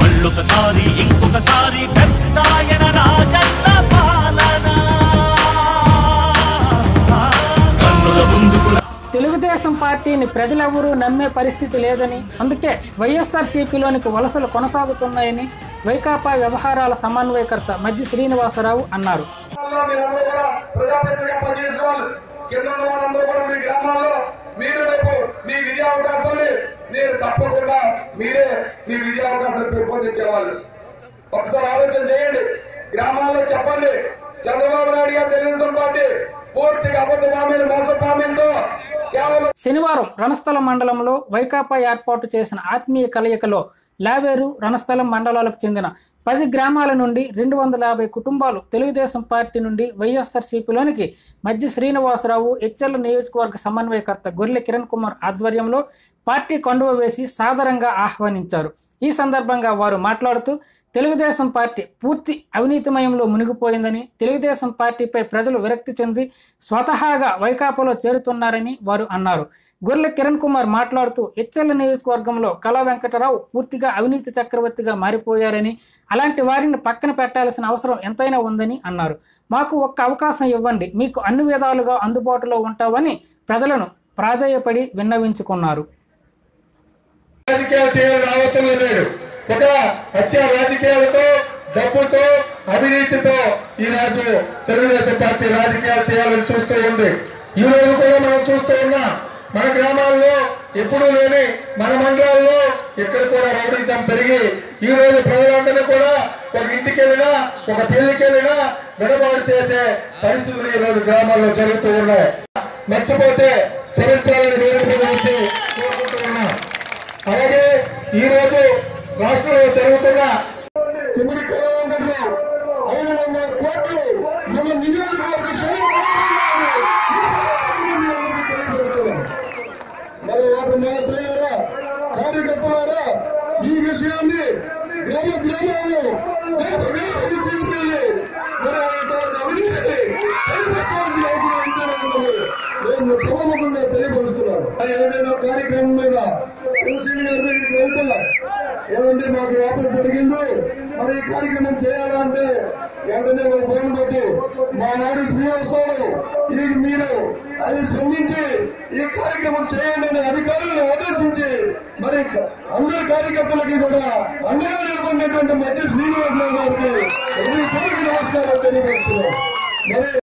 మళ్ళొకసారి ఇంకొకసారి రాజన్న పాలన. కన్నుల ముందుకు తెలుగుదేశం పార్టీని ప్రజలెవరూ నమ్మే పరిస్థితి లేదని అందుకే వైఎస్ఆర్సీపీలోనికి వలసలు కొనసాగుతున్నాయని వైకాపా వ్యవహారాల సమన్వయకర్త మజ్జి శ్రీనివాసరావు అన్నారు. మీరు రేపు మీ విజయ మీరు తప్పకుండా మీరే మీ విజయ అవకాశాలు పెంపొందించే ఒకసారి ఆలోచన చేయండి. గ్రామాల్లో చెప్పండి. చంద్రబాబు నాయుడు గారు తెలుగుదేశం పార్టీ పూర్తిగా అబద్ధ హామీలు హామీలతో కేవలం శనివారం రణస్థలం మండలంలో వైకాపా ఏర్పాటు చేసిన ఆత్మీయ కలయికలో లావేరు రణస్థలం మండలాలకు చెందిన పది గ్రామాల నుండి రెండు వందల యాభై కుటుంబాలు తెలుగుదేశం పార్టీ నుండి వైఎస్ఆర్సీపీలోనికి మధ్య శ్రీనివాసరావు హెచ్ఎల్ నియోజకవర్గ సమన్వయకర్త గొర్రె కిరణ్ కుమార్ ఆధ్వర్యంలో పార్టీ కండువ వేసి సాదరంగా ఆహ్వానించారు. ఈ సందర్భంగా వారు మాట్లాడుతూ తెలుగుదేశం పార్టీ పూర్తి అవినీతిమయంలో మునిగిపోయిందని తెలుగుదేశం పార్టీపై ప్రజలు విరక్తి చెంది స్వతహాగా వైకాపాలో చేరుతున్నారని వారు అన్నారు. గొర్రె కిరణ్ కుమార్ మాట్లాడుతూ హెచ్ఎల్ నియోజకవర్గంలో కళా వెంకటరావు పూర్తిగా అవినీతి చక్రవర్తిగా మారిపోయారని అలాంటి వారిని పక్కన పెట్టాల్సిన అవసరం ఎంతైనా ఉందని అన్నారు. మాకు ఒక్క అవకాశం ఇవ్వండి మీకు అన్ని విధాలుగా అందుబాటులో ఉంటామని ప్రజలను ప్రాధేయపడి విన్నవించుకున్నారు. రాజకీయాలు చేయాలని ఆలోచనలో లేడు. ఒక హత్య రాజకీయాలతో డబ్బుతో అవినీతితో ఈ తెలుగుదేశం పార్టీ రాజకీయాలు చేయాలని చూస్తూ ఉంది. ఈ రోజు కూడా మనం చూస్తూ ఉన్నాం. మన గ్రామాల్లో ఎప్పుడూ లేని మన మండలాల్లో ఎక్కడ కూడా రౌడీజం పెరిగి ఈ రోజు ప్రజలందరినీ కూడా ఒక ఇంటికి వెళ్ళినా ఒక పెళ్ళికి వెళ్ళినా విడబాటు చేసే పరిస్థితులు ఈ రోజు గ్రామాల్లో జరుగుతూ ఉన్నాయి. మర్చిపోతే చరించాలని వేరే నుంచి కోరుకుంటూ అలాగే ఈ రోజు రాష్ట్రంలో జరుగుతున్న ఈ విషయాన్ని గ్రామ గ్రామాల్లో దేశ వ్యాప్తికి తీసుకెళ్లి మరి ఆయన అవినీతిని పరిపక్వాల్సిన అవసరం ఎంతైనా ఉన్నది నేను ప్రముఖంగా తెలియపరుస్తున్నాను ఆ ఏదైనా కార్యక్రమం మీద తులసిని గారి దగ్గరికి వెళ్తా ఏమంటే మాకు ఆపద జరిగింది మరి ఈ కార్యక్రమం చేయాలంటే వెంటనే ఒక ఫోన్ పెట్టి మా నాడు శ్రీవస్తాడు ఈ మీరు అది స్పందించి ఈ కార్యక్రమం చేయండి అని అధికారులను ఆదేశించి మరి అందరి కార్యకర్తలకి కూడా అండగా నిలబడినటువంటి మధ్య శ్రీనివాసరావు గారికి నమస్కారం తెలియపరుస్తున్నాం మరి